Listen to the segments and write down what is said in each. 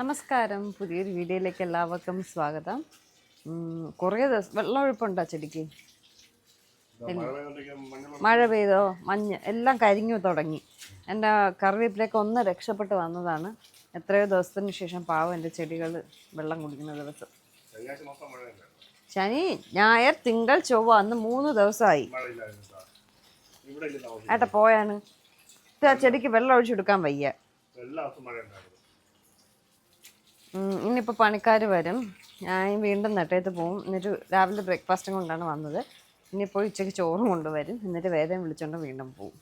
നമസ്കാരം. പുതിയൊരു വീഡിയോയിലേക്ക് എല്ലാവർക്കും സ്വാഗതം. കുറേ ദിവസം വെള്ളമൊഴുപ്പുണ്ടോ ചെടിക്ക്? മഴ പെയ്തോ? മഞ്ഞ് എല്ലാം കരിഞ്ഞു തുടങ്ങി. എന്റെ കറിവേപ്പിലേക്ക് ഒന്ന് രക്ഷപ്പെട്ട് വന്നതാണ്. എത്രയോ ദിവസത്തിന് ശേഷം പാവം എന്റെ ചെടികൾ വെള്ളം കുടിക്കുന്ന ദിവസം. ശനി ഞായർ തിങ്കൾ ചൊവ്വ അന്ന് മൂന്ന് ദിവസമായി. ഏട്ടാ പോയാണ്. ചെടിക്ക് വെള്ളം ഒഴിച്ചെടുക്കാൻ വയ്യ. ഇന്നിപ്പോൾ പണിക്കാർ വരും. ഞാൻ വീണ്ടും നട്ടയത്ത് പോവും. എന്നിട്ട് രാവിലെ ബ്രേക്ക്ഫാസ്റ്റും കൊണ്ടാണ് വന്നത്. ഇനിയിപ്പോൾ ഉച്ചയ്ക്ക് ചോറും കൊണ്ടുവരും. എന്നിട്ട് വേദന വിളിച്ചുകൊണ്ട് വീണ്ടും പോവും.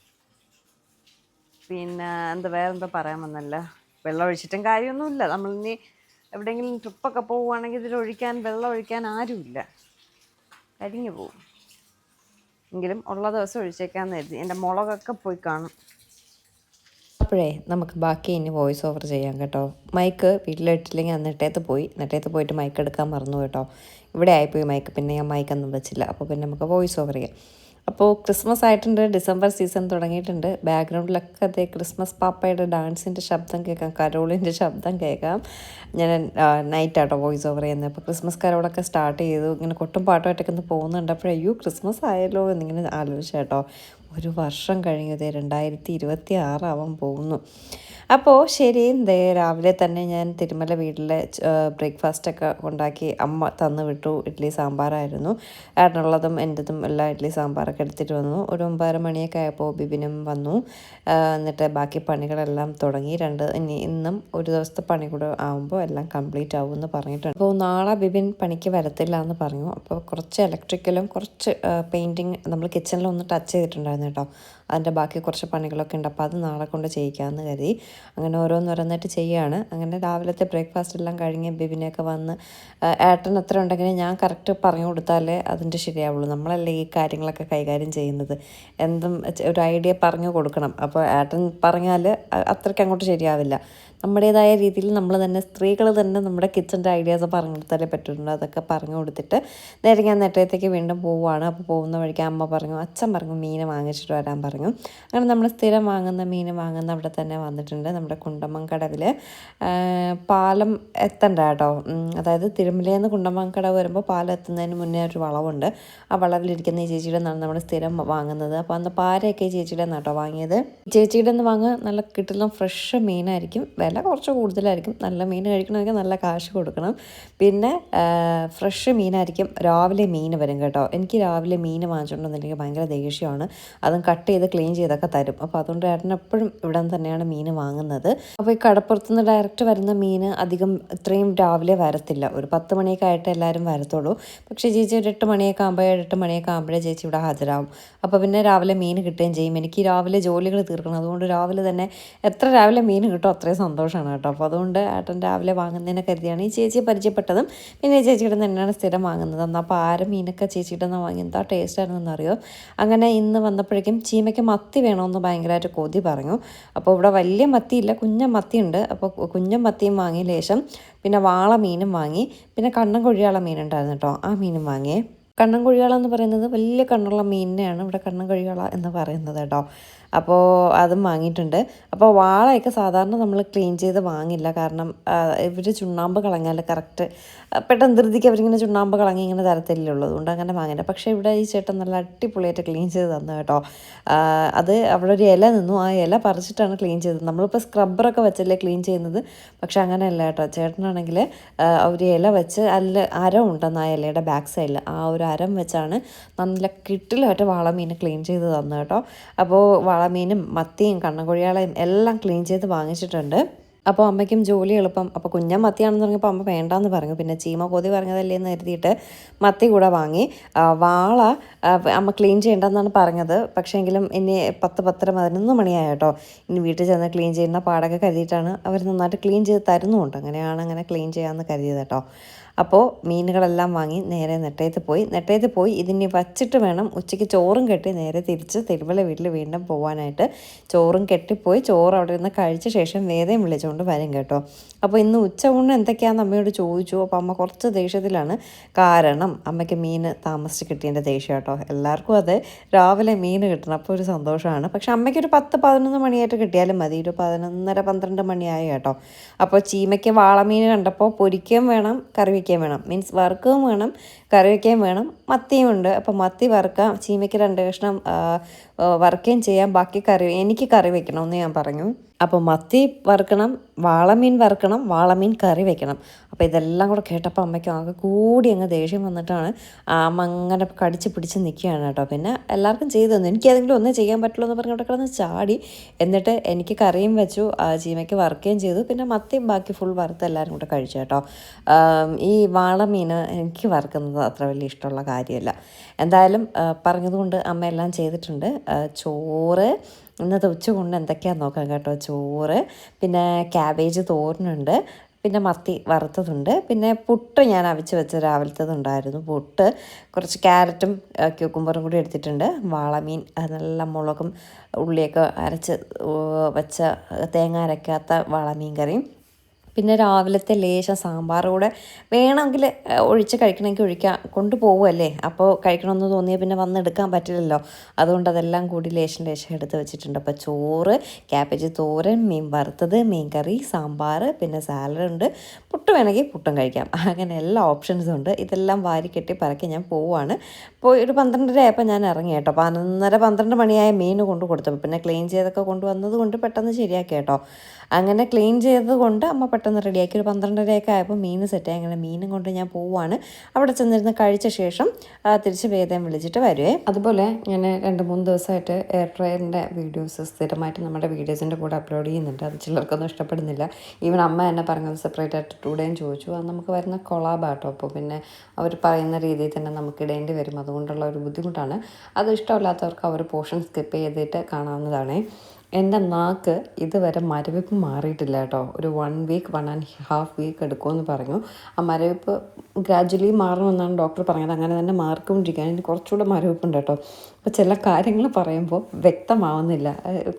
പിന്നെ എന്താ വേറെന്താ പറയാൻ വന്നല്ല? വെള്ളം ഒഴിച്ചിട്ടും കാര്യമൊന്നുമില്ല. നമ്മളിനി എവിടെയെങ്കിലും ട്രിപ്പൊക്കെ പോവുകയാണെങ്കിൽ ഇതിൽ ഒഴിക്കാൻ വെള്ളം ഒഴിക്കാൻ ആരുമില്ല. കരിഞ്ഞു പോവും. എങ്കിലും ഉള്ള ദിവസം ഒഴിച്ചേക്കാന്ന് കരുതി. എന്റെ മുളകൊക്കെ പോയി കാണും. അപ്പോഴേ നമുക്ക് ബാക്കി ഇനി വോയിസ് ഓവർ ചെയ്യാം കേട്ടോ. മൈക്ക് വീട്ടിലിട്ടില്ലെങ്കിൽ അന്ന് നെട്ടേത്ത് പോയി. നെട്ടേത്ത് പോയിട്ട് മൈക്ക് എടുക്കാൻ മറന്നു കേട്ടോ. ഇവിടെ ആയിപ്പോയി മൈക്ക് പിന്നെ ഞാൻ മൈക്ക് ഒന്നും വെച്ചില്ല. അപ്പോൾ പിന്നെ നമുക്ക് വോയിസ് ഓവർ ചെയ്യാം. അപ്പോൾ ക്രിസ്മസ് ആയിട്ടുണ്ട്. ഡിസംബർ സീസൺ തുടങ്ങിയിട്ടുണ്ട്. ബാക്ക്ഗ്രൗണ്ടിലൊക്കെ അതേ ക്രിസ്മസ് പാപ്പയുടെ ഡാൻസിന്റെ ശബ്ദം കേൾക്കാം. കരോളിന്റെ ശബ്ദം കേൾക്കാം. ഞാൻ നൈറ്റ് ആട്ടോ വോയിസ് ഓവർ ചെയ്യുന്നത്. അപ്പോൾ ക്രിസ്മസ് കരോളൊക്കെ സ്റ്റാർട്ട് ചെയ്തു. ഇങ്ങനെ കൊട്ടും പാട്ടുമായിട്ടൊക്കെ ഒന്ന് പോകുന്നുണ്ട്. അപ്പോഴേ അയ്യോ ക്രിസ്മസ് ആയല്ലോ എന്നിങ്ങനെ ആലോചിച്ചു കേട്ടോ. ഒരു വർഷം കഴിഞ്ഞതേ രണ്ടായിരത്തി ഇരുപത്തി ആറാവാൻ പോകുന്നു. അപ്പോൾ ശരി ദേ രാവിലെ തന്നെ ഞാൻ തിരുമല വീട്ടിലെ ബ്രേക്ക്ഫാസ്റ്റൊക്കെ ഉണ്ടാക്കി അമ്മ തന്നു വിട്ടു ഇഡ്ഡലി സാമ്പാറായിരുന്നു. ഏട്ടനുള്ളതും എന്റെതും എല്ലാം ഇഡ്ഡലി സാമ്പാറൊക്കെ എടുത്തിട്ട് വന്നു. ഒരു ഒമ്പതര മണിയൊക്കെ ആയപ്പോൾ ബിബിനും വന്നു. എന്നിട്ട് ബാക്കി പണികളെല്ലാം തുടങ്ങി. രണ്ട് ഇനി ഇന്നും ഒരു ദിവസത്തെ പണി കൂടെ ആകുമ്പോൾ എല്ലാം കംപ്ലീറ്റ് ആവും എന്ന് പറഞ്ഞിട്ടുണ്ട്. അപ്പോൾ നാളെ ബിബിൻ പണിക്ക് വരത്തില്ല എന്ന് പറഞ്ഞു. അപ്പോൾ കുറച്ച് ഇലക്ട്രിക്കലും കുറച്ച് പെയിന്റിങ് നമ്മൾ കിച്ചണിൽ ഒന്ന് ടച്ച് ചെയ്തിട്ടുണ്ടായിരുന്നു. കേട്ടോ. അതിന്റെ ബാക്കി കുറച്ച് പണികളൊക്കെ ഉണ്ട്. അപ്പോൾ അത് നാളെ കൊണ്ട് ചെയ്യിക്കാമെന്ന് കരുതി. അങ്ങനെ ഓരോന്ന് ഓരോന്നോരോന്നായിട്ട് ചെയ്യുകയാണ് അങ്ങനെ രാവിലത്തെ ബ്രേക്ക്ഫാസ്റ്റ് എല്ലാം കഴിഞ്ഞ് ബിബിനെയൊക്കെ വന്ന് ഏട്ടൻ എത്ര ഉണ്ടെങ്കിലും ഞാൻ കറക്റ്റ് പറഞ്ഞു കൊടുത്താലേ അതിന്റെ ശരിയാവുള്ളൂ. നമ്മളല്ലേ ഈ കാര്യങ്ങളൊക്കെ കൈകാര്യം ചെയ്യുന്നത്. എന്തും ഒരു ഐഡിയ പറഞ്ഞു കൊടുക്കണം. അപ്പോൾ ഏട്ടൻ പറഞ്ഞാൽ അത്രയ്ക്ക് അങ്ങോട്ട് ശരിയാവില്ല. നമ്മുടേതായ രീതിയിൽ നമ്മൾ തന്നെ സ്ത്രീകൾ തന്നെ നമ്മുടെ കിച്ചന്റെ ഐഡിയാസ് പറഞ്ഞു കൊടുത്താലേ പറ്റുള്ളൂ. അതൊക്കെ പറഞ്ഞു കൊടുത്തിട്ട് നേരെ ഞാൻ നെട്ടയത്തേക്ക് വീണ്ടും പോവുകയാണ് അപ്പോൾ പോകുന്ന വഴിക്ക് അമ്മ പറഞ്ഞു അച്ഛൻ പറഞ്ഞു മീൻ വാങ്ങിച്ചിട്ട് വരാൻ പറഞ്ഞു. അങ്ങനെ നമ്മൾ സ്ഥിരം വാങ്ങുന്ന മീൻ വാങ്ങുന്ന അവിടെ തന്നെ വന്നിട്ടുണ്ട് നമ്മുടെ കുണ്ടമ്മൻകടവിൽ പാലം എത്തണ്ട കേട്ടോ. അതായത് തിരുമലയിൽ നിന്ന് കുണ്ടമ്മൻകടവ് വരുമ്പോൾ പാലം എത്തുന്നതിന് മുന്നേ ഒരു വളവുണ്ട്. ആ വളവിലിരിക്കുന്ന ഈ ചേച്ചിയുടെ നിന്നാണ് നമ്മൾ സ്ഥിരം വാങ്ങുന്നത്. അപ്പോൾ അന്ന് പാരയൊക്കെ ചേച്ചിയുടെ നിന്നാണ് കേട്ടോ വാങ്ങിയത്. ചേച്ചിയുടെ നിന്ന് വാങ്ങുക നല്ല കിട്ടുന്ന ഫ്രഷ് മീനായിരിക്കും. വില കുറച്ച് കൂടുതലായിരിക്കും. നല്ല മീൻ കഴിക്കണമെങ്കിൽ നല്ല കാശ് കൊടുക്കണം. പിന്നെ ഫ്രഷ് മീനായിരിക്കും രാവിലെ മീൻ വരും കേട്ടോ. എനിക്ക് രാവിലെ മീൻ വാങ്ങിച്ചുകൊണ്ടെന്നുണ്ടെങ്കിൽ ഭയങ്കര ദേഷ്യമാണ്. അതും കട്ട് ചെയ്ത് ക്ലീൻ ചെയ്തൊക്കെ തരും. അപ്പോൾ അതുകൊണ്ട് ഏട്ടൻ എപ്പോഴും ഇവിടെ നിന്ന് തന്നെയാണ് മീൻ വാങ്ങുന്നത്. അപ്പോൾ ഈ കടപ്പുറത്ത് നിന്ന് ഡയറക്റ്റ് വരുന്ന മീൻ അധികം ഇത്രയും രാവിലെ വരത്തില്ല. ഒരു പത്ത് മണിയൊക്കെ ആയിട്ട് എല്ലാവരും വരത്തുള്ളൂ. പക്ഷേ ചേച്ചി ഒരു എട്ട് മണിയൊക്കെ ആകുമ്പോൾ എട്ട് മണിയൊക്കെ ആകുമ്പോഴേ ചേച്ചി ഇവിടെ ഹാജരാകും അപ്പോൾ പിന്നെ രാവിലെ മീൻ കിട്ടുകയും ചെയ്യും. എനിക്ക് രാവിലെ ജോലികൾ തീർക്കണം. അതുകൊണ്ട് രാവിലെ തന്നെ എത്ര രാവിലെ മീൻ കിട്ടും അത്രയും സന്തോഷമാണ് കേട്ടോ. അപ്പോൾ അതുകൊണ്ട് ഏട്ടൻ രാവിലെ വാങ്ങുന്നതിനെ കരുതിയാണ് ഈ ചേച്ചിയെ പരിചയപ്പെട്ടതും. പിന്നെ ചേച്ചിയുടെ തന്നെയാണ് സ്ഥിരം വാങ്ങുന്നത്. എന്നാൽ അപ്പോൾ ആരും മീനൊക്കെ ചേച്ചിയുടെ നിന്ന് വാങ്ങി എന്താ ടേസ്റ്റ് അറിയോ അങ്ങനെ ഇന്ന് വന്നപ്പോഴേക്കും ചീമയ്ക്ക് മത്തി വേണമെന്ന് ഭയങ്കരമായിട്ട് കൊതി പറഞ്ഞു. അപ്പോൾ ഇവിടെ വലിയ മത്തിയില്ല കുഞ്ഞ മത്തിയുണ്ട്. അപ്പോൾ കുഞ്ഞ മത്തിയും വാങ്ങിയ ശേഷം പിന്നെ വാള മീനും വാങ്ങി. പിന്നെ കണ്ണൻ കൊഴിയാള മീനുണ്ടായിരുന്നു കേട്ടോ ആ മീനും വാങ്ങിയേ. കണ്ണൻ കൊഴിയാള എന്ന് പറയുന്നത് വലിയ കണ്ണുള്ള മീനിനെയാണ് ഇവിടെ കണ്ണൻ കൊഴിയാള എന്ന് പറയുന്നത് കേട്ടോ അപ്പോൾ അതും വാങ്ങിയിട്ടുണ്ട്. അപ്പോൾ വാളയൊക്കെ സാധാരണ നമ്മൾ ക്ലീൻ ചെയ്ത് വാങ്ങില്ല. കാരണം ഇവർ ചുണ്ണാമ്പ് കളഞ്ഞാൽ കറക്റ്റ് പെട്ടെന്ന് ധൃതിക്ക് അവരിങ്ങനെ ചുണ്ണാമ്പ് കളഞ്ഞ് ഇങ്ങനെ തരത്തില്ലുള്ളൂ അതുകൊണ്ട് അങ്ങനെ വാങ്ങില്ല പക്ഷേ ഇവിടെ ഈ ചേട്ടൻ നല്ല അടിപൊളിയായിട്ട് ക്ലീൻ ചെയ്ത് തന്നു കേട്ടോ. അത് അവിടെ ഒരു ഇല നിന്നു. ആ ഇല പറിച്ചിട്ടാണ് ക്ലീൻ ചെയ്തത്. നമ്മളിപ്പോൾ സ്ക്രബ്ബറൊക്കെ വെച്ചല്ലേ ക്ലീൻ ചെയ്യുന്നത്. പക്ഷെ അങ്ങനെയല്ല കേട്ടോ. ചേട്ടനാണെങ്കിൽ ഒരു ഇല വെച്ച് അല്ല അരം ഉണ്ടെന്ന് ആ ഇലയുടെ ബാക്ക് സൈഡിൽ ആ ഒരു അരം വെച്ചാണ് നല്ല കിട്ടിലായിട്ട് വാളമീനെ ക്ലീൻ ചെയ്ത് തന്നു കേട്ടോ. അപ്പോൾ വാളമീനും മത്തിയും കണ്ണൻകൊഴിയാളയും എല്ലാം ക്ലീൻ ചെയ്ത് വാങ്ങിച്ചിട്ടുണ്ട്. അപ്പോൾ അമ്മയ്ക്കും ജോലി എളുപ്പം. അപ്പോൾ കുഞ്ഞൻ മത്തിയാണെന്ന് പറഞ്ഞപ്പോൾ അമ്മ വേണ്ടാന്ന് പറഞ്ഞു. പിന്നെ ചീമ കൊതി പറഞ്ഞതല്ലേ എന്ന് കരുതിയിട്ട് മത്തി കൂടെ വാങ്ങി. വാള അമ്മ ക്ലീൻ ചെയ്യേണ്ടെന്നാണ് പറഞ്ഞത്. പക്ഷേ എങ്കിലും ഇനി പത്ത് പത്തര പതിനൊന്ന് മണിയായ കേട്ടോ ഇനി വീട്ടിൽ ചെന്ന് ക്ലീൻ ചെയ്യുന്ന പാടൊക്കെ കരുതിയിട്ടാണ് അവർ നന്നായിട്ട് ക്ലീൻ ചെയ്ത് തരുന്നുമുണ്ട് അങ്ങനെയാണ് അങ്ങനെ ക്ലീൻ ചെയ്യാമെന്ന് കരുതിയത് കേട്ടോ. അപ്പോൾ മീനുകളെല്ലാം വാങ്ങി നേരെ നെട്ടയത്ത് പോയി. നെട്ടയത്ത് പോയി ഇതിനെ വച്ചിട്ട് വേണം ഉച്ചയ്ക്ക് ചോറും കെട്ടി നേരെ തിരിച്ച് തിരുമല വീട്ടിൽ വീണ്ടും പോകാനായിട്ട് ചോറും കെട്ടിപ്പോയി. ചോറ് അവിടെ നിന്ന് കഴിച്ച ശേഷം വേദയും വിളിച്ചുകൊണ്ട് വരും കേട്ടോ. അപ്പോൾ ഇന്ന് ഉച്ച ഊണ് എന്തൊക്കെയാണെന്ന് അമ്മയോട് ചോദിച്ചു. അപ്പോൾ അമ്മ കുറച്ച് ദേഷ്യത്തിലാണ്. കാരണം അമ്മയ്ക്ക് മീൻ താമസിച്ച് കിട്ടിയതിന്റെ ദേഷ്യം കേട്ടോ. എല്ലാവർക്കും അത്. രാവിലെ മീൻ കിട്ടണം. അപ്പോൾ ഒരു സന്തോഷമാണ്. പക്ഷെ അമ്മയ്ക്കൊരു പത്ത് പതിനൊന്ന് മണിയായിട്ട് കിട്ടിയാലും മതി. ഒരു പതിനൊന്നര പന്ത്രണ്ട് മണിയായി കേട്ടോ. അപ്പോൾ ചീമയ്ക്ക് വാളമീൻ കണ്ടപ്പോൾ പൊരിക്കുകയും വേണം. കറി വയ്ക്കുകയും വേണം. മീൻസ് വറുക്കുകയും വേണം കറി വയ്ക്കുകയും വേണം. മത്തിയും ഉണ്ട് അപ്പോൾ മത്തി വറുക്കാം. ചീമയ്ക്ക് രണ്ട് കഷ്ണം വറുക്കുകയും ചെയ്യാം. ബാക്കി കറി എനിക്ക് കറി വെക്കണമെന്ന് ഞാൻ പറഞ്ഞു. അപ്പോൾ മത്തി വറുക്കണം വാളമീൻ വറുക്കണം വാളമീൻ കറി വെക്കണം. അപ്പോൾ ഇതെല്ലാം കൂടെ കേട്ടപ്പോൾ അമ്മയ്ക്ക് ആകെ കൂടി അങ്ങ് ദേഷ്യം വന്നിട്ടാണ് അമ്മ അങ്ങനെ കടിച്ച് പിടിച്ച് നിൽക്കുകയാണ് കേട്ടോ. പിന്നെ എല്ലാവർക്കും ചെയ്തു തന്നു. എനിക്ക് ഏതെങ്കിലും ഒന്നേ ചെയ്യാൻ പറ്റുള്ളൂ എന്ന് പറഞ്ഞ് അവിടെ കിടന്ന് ചാടി. എന്നിട്ട് എനിക്ക് കറിയും വെച്ചു. ചീമയ്ക്ക് വറുക്കുകയും ചെയ്തു. പിന്നെ മത്തിയും ബാക്കി ഫുൾ വറുത്ത് എല്ലാവരും കൂടെ കഴിച്ചു കേട്ടോ. ഈ വാളമീൻ എനിക്ക് വറുക്കുന്നത് അത്ര വലിയ ഇഷ്ടമുള്ള കാര്യമല്ല. എന്തായാലും പറഞ്ഞതുകൊണ്ട് അമ്മ എല്ലാം ചെയ്തിട്ടുണ്ട്. ചോറ് ഇന്നത്തെ ഉച്ചകൊണ്ട് എന്തൊക്കെയാണെന്ന് നോക്കാം കേട്ടോ. ചോറ് പിന്നെ ക്യാബേജ് തോരനുണ്ട് പിന്നെ മത്തി വറുത്തതുണ്ട് പിന്നെ പുട്ട് ഞാൻ അവിച്ച് വെച്ച രാവിലത്തതുണ്ടായിരുന്നു. പുട്ട് കുറച്ച് ക്യാരറ്റും ക്യൂക്കുമ്പറും കൂടി എടുത്തിട്ടുണ്ട്. വാളമീൻ നല്ല മുളകും ഉള്ളിയൊക്കെ അരച്ച് വെച്ച തേങ്ങ അരക്കാത്ത വാളമീൻ കറിയും. പിന്നെ രാവിലത്തെ ലേശം സാമ്പാർ കൂടെ വേണമെങ്കിൽ ഒഴിച്ച് കഴിക്കണമെങ്കിൽ ഒഴിക്കാം കൊണ്ടുപോകുമല്ലേ അപ്പോൾ കഴിക്കണമെന്ന് തോന്നിയാൽ പിന്നെ വന്ന് എടുക്കാൻ പറ്റില്ലല്ലോ. അതുകൊണ്ട് അതെല്ലാം കൂടി ലേശം ലേശം എടുത്ത് വെച്ചിട്ടുണ്ട്. അപ്പോൾ ചോറ് ക്യാബേജ് തോരൻ മീൻ വറുത്തത് മീൻ കറി സാമ്പാർ പിന്നെ സാലഡ് ഉണ്ട് പുട്ട് വേണമെങ്കിൽ പുട്ടും കഴിക്കാം. അങ്ങനെ എല്ലാ ഓപ്ഷൻസും ഉണ്ട്. ഇതെല്ലാം വാരി കെട്ടി പറക്കി ഞാൻ പോവുകയാണ് പോയി ഒരു പന്ത്രണ്ടര ആയപ്പോൾ ഞാൻ ഇറങ്ങി കേട്ടോ. പതിനൊന്നര പന്ത്രണ്ട് മണിയായ മീൻ കൊണ്ട് കൊടുത്തപ്പോൾ പിന്നെ ക്ലീൻ ചെയ്തൊക്കെ കൊണ്ടുവന്നത് കൊണ്ട് പെട്ടെന്ന് ശരിയാക്കി കേട്ടോ. അങ്ങനെ ക്ലീൻ ചെയ്തത് കൊണ്ട് അമ്മ പെട്ടെന്ന് റെഡിയാക്കി. ഒരു പന്ത്രണ്ടരയൊക്കെ ആയപ്പോൾ മീൻ സെറ്റായി അങ്ങനെ മീനും കൊണ്ട് ഞാൻ പോവാണ്. അവിടെ ചെന്നിരുന്ന് കഴിച്ച ശേഷം തിരിച്ച് വേദം വിളിച്ചിട്ട് വരുവേ. അതുപോലെ ഞാൻ രണ്ട് മൂന്ന് ദിവസമായിട്ട് എയർ ഫ്രയറിന്റെ വീഡിയോസ് സ്ഥിരമായിട്ട് നമ്മുടെ വീഡിയോസിന്റെ കൂടെ അപ്ലോഡ് ചെയ്യുന്നുണ്ട്. അത് ചിലർക്കൊന്നും ഇഷ്ടപ്പെടുന്നില്ല. ഈവൻ അമ്മ എന്നെ പറഞ്ഞത് സെപ്പറേറ്റ് ആയിട്ട് ടൂഡേയും ചോദിച്ചു. അത് നമുക്ക് വരുന്ന കൊളാബാട്ടോ അപ്പോൾ പിന്നെ അവർ പറയുന്ന രീതിയിൽ തന്നെ നമുക്ക് ഇടേണ്ടി വരും. അതുകൊണ്ടുള്ള ഒരു ബുദ്ധിമുട്ടാണ്. അത് ഇഷ്ടമില്ലാത്തവർക്ക് അവർ പോർഷൻ സ്കിപ്പ് ചെയ്തിട്ട് കാണാവുന്നതാണ്. എന്റെ നാക്ക് ഇതുവരെ മരവിപ്പ് മാറിയിട്ടില്ല കേട്ടോ. ഒരു one week one and half week എടുക്കുമെന്ന് പറഞ്ഞു. ആ മരവിപ്പ് ഗ്രാജ്വലി മാറണമെന്നാണ് ഡോക്ടർ പറഞ്ഞത്. അങ്ങനെ തന്നെ മാറിക്കൊണ്ടിരിക്കുകയാണ്. ഇനി കുറച്ചുകൂടെ മരവിപ്പുണ്ട് കേട്ടോ. അപ്പോൾ ചില കാര്യങ്ങൾ പറയുമ്പോൾ വ്യക്തമാവുന്നില്ല.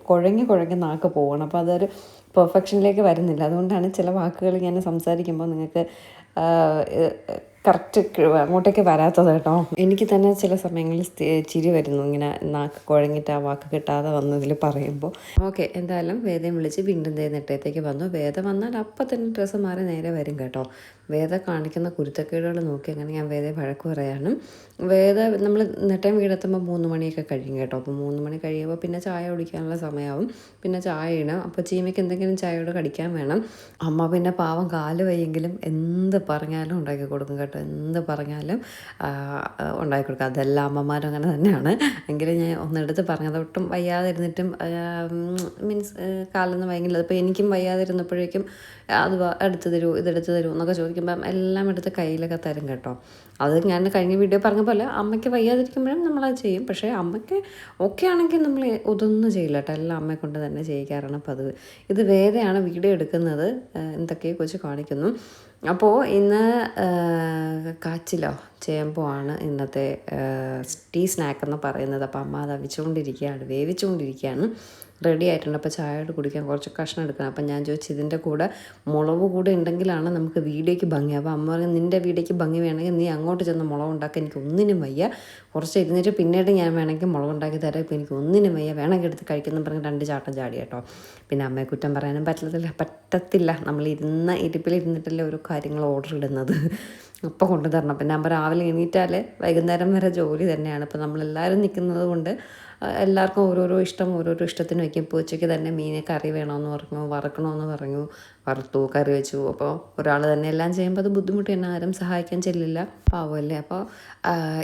കുഴങ്ങി കുഴങ്ങി നാക്ക് പോകണം അപ്പോൾ അതൊരു പെർഫെക്ഷനിലേക്ക് വരുന്നില്ല. അതുകൊണ്ടാണ് ചില വാക്കുകൾ ഞാൻ സംസാരിക്കുമ്പോൾ നിങ്ങൾക്ക് കറക്റ്റ് അങ്ങോട്ടേക്ക് വരാത്തത് കേട്ടോ. എനിക്ക് തന്നെ ചില സമയങ്ങളിൽ ചിരി വരുന്നു. ഇങ്ങനെ നാക്ക് കുഴങ്ങിയിട്ട് ആ വാക്ക് കിട്ടാതെ വന്നതിൽ പറയുമ്പോൾ ഓക്കെ എന്തായാലും വേദം വിളിച്ച് വീണ്ടും ദേ നെട്ടയത്തേക്ക് വന്നു. വേദം വന്നാൽ അപ്പം തന്നെ ഡ്രസ്സ് മാറി നേരെ വരും കേട്ടോ. വേദ കാണിക്കുന്ന കുരുത്തക്കേടുകൾ നോക്കി അങ്ങനെ ഞാൻ വേദയെ വഴക്ക് പറയാനും വേദ നമ്മൾ നെട്ടയം വീടെത്തുമ്പോൾ മൂന്ന് മണിയൊക്കെ കഴിയും കേട്ടോ. അപ്പോൾ മൂന്ന് മണി കഴിയുമ്പോൾ പിന്നെ ചായ കുടിക്കാനുള്ള സമയമാവും പിന്നെ ചായ ഇടാം. അപ്പോൾ ചീമയ്ക്ക് എന്തെങ്കിലും ചായയോട് കടിക്കാൻ വേണം. അമ്മ പിന്നെ പാവം കാൽ വയ്യെങ്കിലും എന്ത് പറഞ്ഞാലും ഉണ്ടാക്കി കൊടുക്കും കേട്ടോ. എന്ത് പറഞ്ഞാലും ഉണ്ടാക്കി കൊടുക്കുക. അതെല്ലാം അമ്മമാരും അങ്ങനെ തന്നെയാണ്. എങ്കിലും ഞാൻ ഒന്നെടുത്ത് പറഞ്ഞത് ഒട്ടും വയ്യാതിരുന്നിട്ടും മീൻസ് കാലൊന്നും വൈകില്ല അപ്പോൾ എനിക്കും വയ്യാതിരുന്നപ്പോഴേക്കും അത് എടുത്തു തരൂ ഇതെടുത്ത് തരൂ എന്നൊക്കെ ചോദിക്കുമ്പം എല്ലാം എടുത്ത് കയ്യിലൊക്കെ തരും കേട്ടോ. അത് ഞാൻ കഴിഞ്ഞ വീഡിയോ പറഞ്ഞ പോലെ അമ്മയ്ക്ക് വയ്യാതിരിക്കുമ്പോഴും നമ്മളത് ചെയ്യും. പക്ഷേ അമ്മയ്ക്ക് ഒക്കെ ആണെങ്കിൽ നമ്മൾ ഇതൊന്നും ചെയ്യില്ല കേട്ടോ. എല്ലാം അമ്മയെ കൊണ്ട് തന്നെ ചെയ്യിക്കാറാണ് പതിവ്. ഇത് വേറെയാണ് വീഡിയോ എടുക്കുന്നത്. എന്തൊക്കെയോ കുറിച്ച് കാണിക്കുന്നു. അപ്പോൾ ഇന്ന് കാച്ചിലോ ചേമ്പോ ആണ് ഇന്നത്തെ ടീ സ്നാക്ക് എന്ന് പറയുന്നത്. അപ്പോൾ അമ്മ അത് അവിച്ചുകൊണ്ടിരിക്കുകയാണ് വേവിച്ചുകൊണ്ടിരിക്കുകയാണ് റെഡി ആയിട്ടുണ്ട്. അപ്പോൾ ചായയോട് കുടിക്കാൻ കുറച്ച് കഷ്ണം എടുക്കണം. അപ്പം ഞാൻ ചോദിച്ചു ഇതിന്റെ കൂടെ മുളക് കൂടെ ഉണ്ടെങ്കിലാണ് നമുക്ക് വീഡിയോയ്ക്ക് ഭംഗി. അപ്പോൾ അമ്മ പറഞ്ഞു നിന്റെ വീഡിയോയ്ക്ക് ഭംഗി വേണമെങ്കിൽ നീ അങ്ങോട്ട് ചെന്ന് മുളക് ഉണ്ടാക്കാൻ എനിക്ക് ഒന്നിനും വയ്യ. കുറച്ച് ഇരുന്നിട്ട് പിന്നീട് ഞാൻ വേണമെങ്കിൽ മുളക് ഉണ്ടാക്കി തരാം. ഇപ്പോൾ എനിക്ക് ഒന്നിനും വയ്യ. വേണമെങ്കിൽ എടുത്ത് കഴിക്കുന്നു പറഞ്ഞ് രണ്ട് ചാട്ടം ചാടി കേട്ടോ. പിന്നെ അമ്മയെ കുറ്റം പറയാനും പറ്റത്തില്ല പറ്റത്തില്ല. നമ്മൾ ഇരുന്ന ഇരിപ്പിൽ ഇരുന്നിട്ടല്ലേ ഓരോ കാര്യങ്ങൾ ഓർഡർ ഇടുന്നത്. അപ്പോൾ കൊണ്ടു തരണം അമ്മ രാവിലെ എണീറ്റാൽ വൈകുന്നേരം വരെ ജോലി തന്നെയാണ്. ഇപ്പോൾ നമ്മളെല്ലാവരും നിൽക്കുന്നത് കൊണ്ട് എല്ലാവർക്കും ഓരോരോ ഇഷ്ടം ഓരോരോ ഇഷ്ടത്തിന് വയ്ക്കും. ഇപ്പോൾ ഉച്ചയ്ക്ക് തന്നെ മീനെ കറി വേണമെന്ന് പറഞ്ഞു വറക്കണമെന്ന് പറഞ്ഞു. വറുത്തു കറി വെച്ചു. അപ്പോൾ ഒരാൾ തന്നെ എല്ലാം ചെയ്യുമ്പോൾ അത് ബുദ്ധിമുട്ട് തന്നെ ആരും സഹായിക്കാൻ ചെല്ലില്ല. പാവമല്ലേ? അപ്പോൾ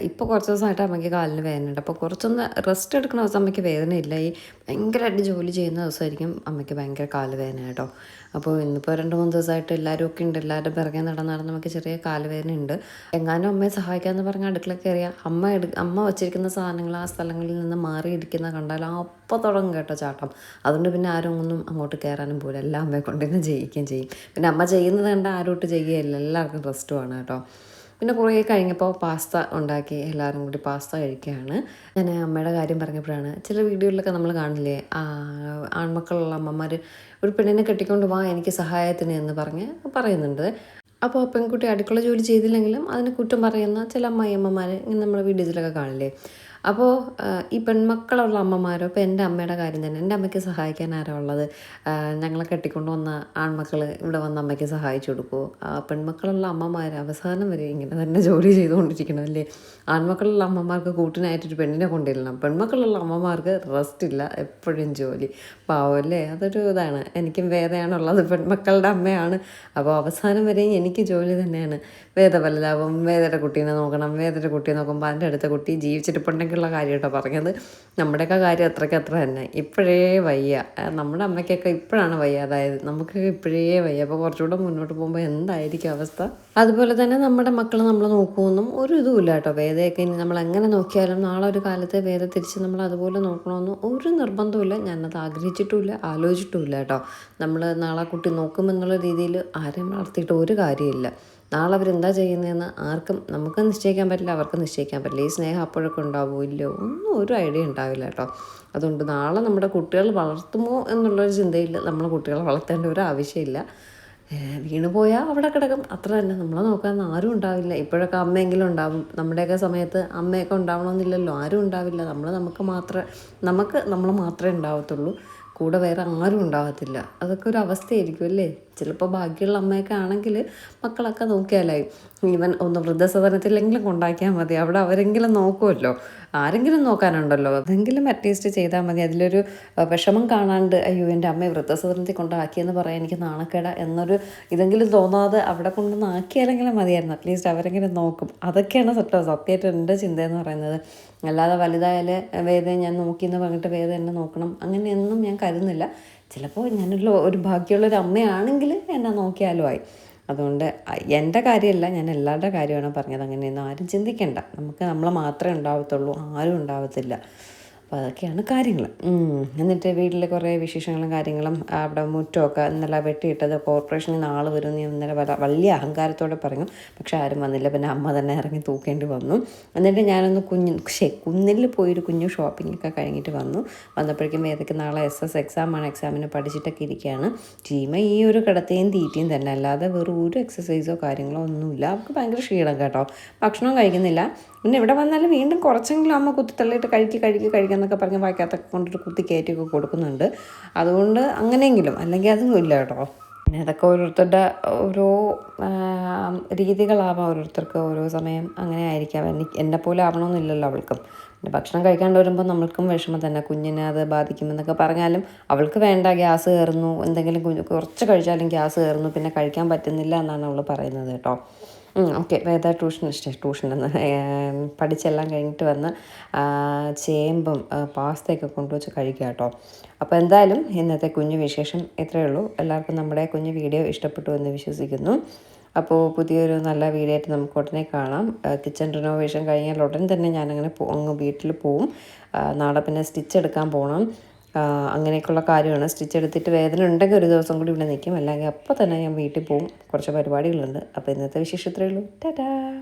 ഇപ്പോൾ കുറച്ച് ദിവസമായിട്ട് അമ്മയ്ക്ക് കാലിന് വേദനയുണ്ട്. അപ്പോൾ കുറച്ചൊന്ന് റെസ്റ്റ് എടുക്കുന്ന ദിവസം അമ്മയ്ക്ക് വേദനയില്ല ഈ ഭയങ്കരമായിട്ട് ജോലി ചെയ്യുന്ന ദിവസമായിരിക്കും അമ്മയ്ക്ക് ഭയങ്കര കാൽ വേദന കേട്ടോ. അപ്പോൾ ഇന്നിപ്പോൾ രണ്ട് മൂന്ന് ദിവസമായിട്ട് എല്ലാവരും ഒക്കെ ഉണ്ട്. എല്ലാവരും പിറകെ നടന്ന് നടന്ന് നമുക്ക് ചെറിയ കാലുവേദന ഉണ്ട്. എങ്ങാനും അമ്മയെ സഹായിക്കാമെന്ന് പറഞ്ഞാൽ അടുക്കള കയറിയ അമ്മ എടു അമ്മ വച്ചിരിക്കുന്ന സാധനങ്ങൾ ആ സ്ഥലങ്ങളിൽ നിന്ന് മാറിയിരിക്കുന്ന കണ്ടാലും അപ്പോൾ തുടങ്ങും കേട്ടോ ചാട്ടം. അതുകൊണ്ട് പിന്നെ ആരും ഒന്നും അങ്ങോട്ട് കയറാനും പോലും എല്ലാം അമ്മയെ കൊണ്ട് തന്നെ ചെയ്യിക്കുകയും ചെയ്യും. പിന്നെ അമ്മ ചെയ്യുന്നത് കണ്ട് ആരോട്ട് ചെയ്യുകയില്ല. എല്ലാവർക്കും റെസ്റ്റുമാണ് കേട്ടോ. പിന്നെ കുറേ കഴിഞ്ഞപ്പോൾ പാസ്ത ഉണ്ടാക്കി എല്ലാവരും കൂടി പാസ്ത കഴിക്കുകയാണ്. ഞാൻ അമ്മയുടെ കാര്യം പറഞ്ഞപ്പോഴാണ് ചില വീഡിയോയിലൊക്കെ നമ്മൾ കാണില്ലേ ആൺമക്കളുള്ള അമ്മമാർ ഒരു പെണ്ണിനെ കെട്ടിക്കൊണ്ട് വാ എനിക്ക് സഹായത്തിന് എന്ന് പറഞ്ഞ് പറയുന്നുണ്ട്. അപ്പോൾ പെൺകുട്ടി അടുക്കള ജോലി ചെയ്തില്ലെങ്കിലും അതിന് കുറ്റം പറയുന്ന ചില അമ്മായി അമ്മമാർ ഇങ്ങനെ നമ്മുടെ വീഡിയോസിലൊക്കെ കാണില്ലേ? അപ്പോൾ ഈ പെൺമക്കളുള്ള അമ്മമാരോ? ഇപ്പോൾ എന്റെ അമ്മയുടെ കാര്യം തന്നെ. എന്റെ അമ്മയ്ക്ക് സഹായിക്കാൻ ആരാ ഉള്ളത്? ഞങ്ങളെ കെട്ടിക്കൊണ്ട് വന്ന ആൺമക്കൾ ഇവിടെ വന്ന് അമ്മയ്ക്ക് സഹായിച്ചു കൊടുക്കുമോ പെൺമക്കളുള്ള അമ്മമാർ അവസാനം വരെ ഇങ്ങനെ തന്നെ ജോലി ചെയ്തുകൊണ്ടിരിക്കണം അല്ലേ? ആൺമക്കളുള്ള അമ്മമാർക്ക് കൂട്ടിനായിട്ടൊരു പെണ്ണിനെ കൊണ്ടിരണം പെൺമക്കളുള്ള അമ്മമാർക്ക് റെസ്റ്റ് ഇല്ല എപ്പോഴും ജോലി. പാവമല്ലേ അതൊരു ഇതാണ്. എനിക്കും വേദയാണുള്ളത് പെൺമക്കളുടെ അമ്മയാണ്. അപ്പോൾ അവസാനം വരെയും എനിക്ക് ജോലി തന്നെയാണ്. വേദ വല്ലതാവും വേദയുടെ കുട്ടീനെ നോക്കണം വേദയുടെ കുട്ടിയെ നോക്കുമ്പോൾ അതിന്റെ അടുത്ത കുട്ടി ജീവിച്ചിരിപ്പുണ്ടെങ്കിലുള്ള കാര്യം കേട്ടോ പറഞ്ഞത്. നമ്മുടെയൊക്കെ കാര്യം അത്രയ്ക്ക് അത്ര തന്നെ. ഇപ്പോഴേ വയ്യ. നമ്മുടെ അമ്മയ്ക്കൊക്കെ ഇപ്പോഴാണ് വയ്യ. അതായത് നമുക്ക് ഇപ്പോഴേ വയ്യ. അപ്പോൾ കുറച്ചുകൂടെ മുന്നോട്ട് പോകുമ്പോൾ എന്തായിരിക്കും അവസ്ഥ? അതുപോലെ തന്നെ നമ്മുടെ മക്കൾ നമ്മൾ നോക്കുമെന്നും ഒരു ഇതുമില്ല കേട്ടോ. വേദയൊക്കെ ഇനി നമ്മൾ എങ്ങനെ നോക്കിയാലും നാളെ ഒരു കാലത്തെ വേദ തിരിച്ച് നമ്മൾ അതുപോലെ നോക്കണമെന്ന് ഒരു നിർബന്ധമില്ല ഞാനത് ആഗ്രഹിച്ചിട്ടുമില്ല ആലോചിച്ചിട്ടുമില്ല കേട്ടോ. നമ്മൾ നാളെ കുട്ടി നോക്കുമെന്നുള്ള രീതിയിൽ ആരെയും വളർത്തിയിട്ട് ഒരു കാര്യമില്ല നാളെ അവരെന്താ ചെയ്യുന്നതെന്ന് ആർക്കും നമുക്ക് നിശ്ചയിക്കാൻ പറ്റില്ല അവർക്ക് നിശ്ചയിക്കാൻ പറ്റില്ല. ഈ സ്നേഹം അപ്പോഴൊക്കെ ഉണ്ടാവുമോ ഇല്ലയോ ഒന്നും ഒരു ഐഡിയ ഉണ്ടാവില്ല കേട്ടോ. അതുകൊണ്ട് നാളെ നമ്മുടെ കുട്ടികൾ വളർത്തുമോ എന്നുള്ളൊരു ചിന്തയിൽ നമ്മൾ കുട്ടികളെ വളർത്തേണ്ട ഒരു ആവശ്യമില്ല. വീണ് പോയാൽ അവിടെ കിടക്കും. അത്ര തന്നെ. നമ്മളെ നോക്കാൻ ആരും ഉണ്ടാവില്ല. ഇപ്പോഴൊക്കെ അമ്മയെങ്കിലും ഉണ്ടാവും. നമ്മുടെയൊക്കെ സമയത്ത് അമ്മയൊക്കെ ഉണ്ടാവണമെന്നില്ലല്ലോ. ആരും ഉണ്ടാവില്ല. നമ്മൾ നമുക്ക് മാത്രമേ നമുക്ക് നമ്മൾ മാത്രമേ ഉണ്ടാവത്തുള്ളൂ. കൂടെ വേറെ ആരും ഉണ്ടാകത്തില്ല അതൊക്കെ ഒരു അവസ്ഥയായിരിക്കും അല്ലേ? ചിലപ്പോൾ ബാക്കിയുള്ള അമ്മയൊക്കെ ആണെങ്കിൽ മക്കളൊക്കെ നോക്കിയാലായി. ഈവൻ ഒന്ന് വൃദ്ധസദനത്തിലെങ്കിലും കൊണ്ടാക്കിയാൽ മതി. അവിടെ അവരെങ്കിലും നോക്കുമല്ലോ ആരെങ്കിലും നോക്കാനുണ്ടല്ലോ. അതെങ്കിലും അറ്റ്ലീസ്റ്റ് ചെയ്താൽ മതി. അതിലൊരു വിഷമം കാണാണ്ട് അയ്യോ എന്റെ അമ്മയെ വൃദ്ധസദനത്തിൽ കൊണ്ടാക്കിയെന്ന് പറയാൻ എനിക്ക് നാണക്കേട എന്നൊരു ഇതെങ്കിലും തോന്നാതെ അവിടെ കൊണ്ടുവന്ന് ആക്കിയാലെങ്കിലും മതിയായിരുന്നു. അറ്റ്ലീസ്റ്റ് അവരെങ്കിലും നോക്കും. അതൊക്കെയാണ് സത്യം സത്യമായിട്ട് എന്റെ ചിന്തയെന്ന് പറയുന്നത്. അല്ലാതെ വലുതായാൽ വേദന ഞാൻ നോക്കിയെന്ന് പറഞ്ഞിട്ട് വേദ എന്നെ നോക്കണം അങ്ങനെയൊന്നും ഞാൻ കരുതുന്നില്ല. ചിലപ്പോൾ ഞാനുള്ള ഒരു ഭാഗ്യമുള്ളൊരു അമ്മയാണെങ്കിൽ എന്നെ നോക്കിയാലും ആയി. അതുകൊണ്ട് എന്റെ കാര്യമല്ല ഞാൻ എല്ലാവരുടെ കാര്യമാണ് പറഞ്ഞത്. അങ്ങനെയൊന്നും ആരും ചിന്തിക്കേണ്ട. നമുക്ക് നമ്മൾ മാത്രമേ ഉണ്ടാവത്തുള്ളൂ ആരും ഉണ്ടാവത്തില്ല. അപ്പോൾ അതൊക്കെയാണ് കാര്യങ്ങൾ എന്നിട്ട് വീട്ടിലെ കുറേ വിശേഷങ്ങളും കാര്യങ്ങളും അവിടെ മുറ്റമൊക്കെ ഇന്നലെ വെട്ടിയിട്ടത് കോർപ്പറേഷനിൽ നിന്ന് ആൾ വരും ഇന്നലെ വല- വലിയ അഹങ്കാരത്തോടെ പറഞ്ഞു. പക്ഷെ ആരും വന്നില്ല. പിന്നെ അമ്മ തന്നെ ഇറങ്ങി തൂക്കേണ്ടി വന്നു. എന്നിട്ട് ഞാനൊന്ന് കുഞ്ഞ് ശേ കുന്നിൽ പോയൊരു കുഞ്ഞു ഷോപ്പിങ്ങൊക്കെ കഴിഞ്ഞിട്ട് വന്നു. വന്നപ്പോഴേക്കും ഏതൊക്കെ നാളെ എസ് എസ് എക്സാമാണ് എക്സാമിന് പഠിച്ചിട്ടൊക്കെ ഇരിക്കുകയാണ്. ചീമ ഈ ഒരു കിടത്തയും തീറ്റയും തന്നെ. അല്ലാതെ വെറും ഒരു എക്സസൈസോ കാര്യങ്ങളോ ഒന്നുമില്ല. അവർക്ക് ഭയങ്കര ക്ഷീണം കേട്ടോ. ഭക്ഷണം കഴിക്കുന്നില്ല. പിന്നെ ഇവിടെ വന്നാലും വീണ്ടും കുറച്ചെങ്കിലും അമ്മ കുത്തി തള്ളിയിട്ട് കഴുകി കഴുകി കഴിക്കാന്നൊക്കെ പറഞ്ഞ് വായിക്കാത്തൊക്കെ കൊണ്ടൊരു കുത്തി കയറ്റിയൊക്കെ കൊടുക്കുന്നുണ്ട്. അതുകൊണ്ട് അങ്ങനെയെങ്കിലും അല്ലെങ്കിൽ അതൊന്നും ഇല്ല കേട്ടോ. പിന്നെ അതൊക്കെ ഓരോരുത്തരുടെ ഓരോ രീതികളാവാം ഓരോരുത്തർക്ക് ഓരോ സമയം അങ്ങനെ ആയിരിക്കാം. എനിക്ക് എന്നെ പോലെ ആവണമെന്നില്ലല്ലോ അവൾക്കും. പിന്നെ ഭക്ഷണം കഴിക്കാണ്ട് വരുമ്പോൾ നമ്മൾക്കും വിഷമം തന്നെ. കുഞ്ഞിനെ അത് ബാധിക്കുമെന്നൊക്കെ പറഞ്ഞാലും അവൾക്ക് വേണ്ട ഗ്യാസ് കയറുന്നു. എന്തെങ്കിലും കുറച്ച് കഴിച്ചാലും ഗ്യാസ് കയറുന്നു. പിന്നെ കഴിക്കാൻ പറ്റുന്നില്ല എന്നാണ് അവൾ പറയുന്നത് കേട്ടോ. ഓക്കെ വേദ ട്യൂഷൻ ട്യൂഷൻ എന്ന് പഠിച്ചെല്ലാം കഴിഞ്ഞിട്ട് വന്ന് ചേമ്പും പാസ്തയൊക്കെ കൊണ്ടുവച്ച് കഴിക്കുക കേട്ടോ. അപ്പോൾ എന്തായാലും ഇന്നത്തെ കുഞ്ഞു വിശേഷം ഇത്രയേ ഉള്ളൂ. എല്ലാവർക്കും നമ്മുടെ കുഞ്ഞു വീഡിയോ ഇഷ്ടപ്പെട്ടു എന്ന് വിശ്വസിക്കുന്നു. അപ്പോൾ പുതിയൊരു നല്ല വീഡിയോ ആയിട്ട് നമുക്ക് ഉടനെ കാണാം. കിച്ചൺ റിനോവേഷൻ കഴിഞ്ഞാൽ ഉടൻ തന്നെ ഞാനങ്ങനെ അങ്ങ് വീട്ടിൽ പോവും. നാളെ പിന്നെ സ്റ്റിച്ച് എടുക്കാൻ പോകണം അങ്ങനെയൊക്കെയുള്ള കാര്യമാണ്. സ്റ്റിച്ച് എടുത്തിട്ട് വേദന ഉണ്ടെങ്കിൽ ഒരു ദിവസം കൂടി ഇവിടെ നിൽക്കും. അല്ലെങ്കിൽ അപ്പോൾ തന്നെ ഞാൻ വീട്ടിൽ പോവും. കുറച്ച് പരിപാടികളുണ്ട്. അപ്പോൾ ഇന്നത്തെ വിശേഷം ഇത്രയേ ഉള്ളൂ. ടാറ്റാ.